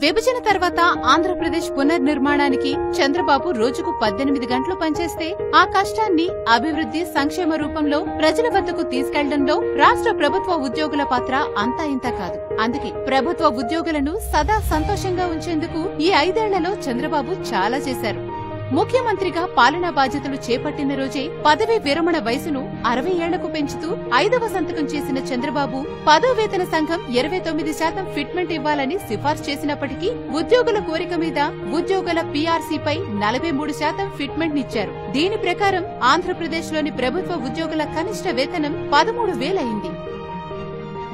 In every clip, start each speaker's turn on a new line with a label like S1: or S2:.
S1: విభజన తర్వాత ఆంధ్రప్రదేశ్ పునర్నిర్మాణానికి చంద్రబాబు రోజుకు పద్దెనిమిది గంటలు పనిచేస్తే ఆ కష్టాన్ని అభివృద్ధి సంక్షేమ రూపంలో ప్రజల వద్దకు తీసుకెళ్ళడంలో రాష్ట్ర ప్రభుత్వ ఉద్యోగుల పాత్ర అంతా ఇంత కాదు. అందుకే ప్రభుత్వ ఉద్యోగులను సదా సంతోషంగా ఉంచేందుకు ఈ ఐదేళ్ళలో చంద్రబాబు చాలా చేశారు. ముఖ్యమంత్రిగా పాలనా బాధ్యతలు చేపట్టిన రోజే పదవీ విరమణ వయసును అరవై ఏళ్ళకు పెంచుతూ ఐదవ సంతకం చేసిన చంద్రబాబు పదో వేతన సంఘం ఇరవై తొమ్మిది శాతం ఫిట్మెంట్ ఇవ్వాలని సిఫార్సు చేసినప్పటికీ ఉద్యోగుల కోరిక మీద ఉద్యోగుల పీఆర్సీపై నలభై మూడు శాతం ఫిట్మెంట్ నిచ్చారు దీని ప్రకారం ఆంధ్రప్రదేశ్లోని ప్రభుత్వ ఉద్యోగుల కనిష్ట వేతనం పదమూడు వేలయింది.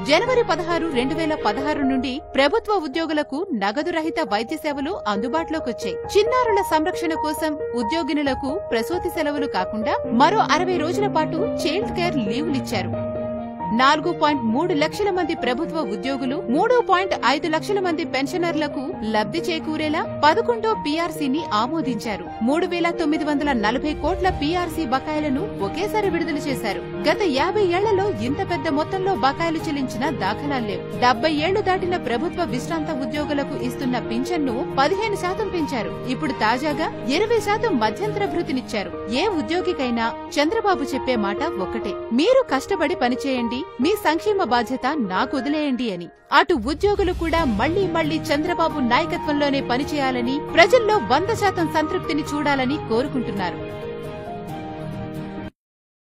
S1: జనవరి పదహారు రెండు వేల పదహారు నుండి ప్రభుత్వ ఉద్యోగులకు నగదు రహిత వైద్య సేవలు అందుబాటులోకొచ్చాయి. చిన్నారుల సంరక్షణ కోసం ఉద్యోగినులకు ప్రసూతి సెలవులు కాకుండా మరో అరవై రోజుల పాటు చైల్డ్ కేర్ లీవులిచ్చారు. నాలుగు పాయింట్ మూడు లక్షల మంది ప్రభుత్వ ఉద్యోగులు మూడు పాయింట్ ఐదు లక్షల మంది పెన్షనర్లకు లబ్ధి చేకూరేలా పదకొండో పీఆర్సీని ఆమోదించారు. మూడు వేల తొమ్మిది వందల నలభై కోట్ల పీఆర్సీ బకాయిలను ఒకేసారి విడుదల చేశారు. గత యాభై ఏళ్ళలో ఇంత పెద్ద మొత్తంలో బకాయిలు చెల్లించిన దాఖలాలు లేవు. డెబ్బై ఏళ్ళు దాటిన ప్రభుత్వ విశ్రాంత ఉద్యోగులకు ఇస్తున్న పింఛన్ను పదిహేను శాతం పెంచారు. ఇప్పుడు తాజాగా ఇరవై శాతం మధ్యంతర భృతినిచ్చారు. ఏ ఉద్యోగికైనా చంద్రబాబు చెప్పే మాట ఒక్కటే. మీరు కష్టపడి పనిచేయండి మీ సంక్షేమ బాధ్యత నాకు వదిలేయండి అని. అటు ఉద్యోగులు కూడా మళ్ళీ మళ్ళీ చంద్రబాబు నాయకత్వంలోనే పనిచేయాలని ప్రజల్లో వంద శాతం సంతృప్తిని చూడాలని కోరుకుంటున్నారు.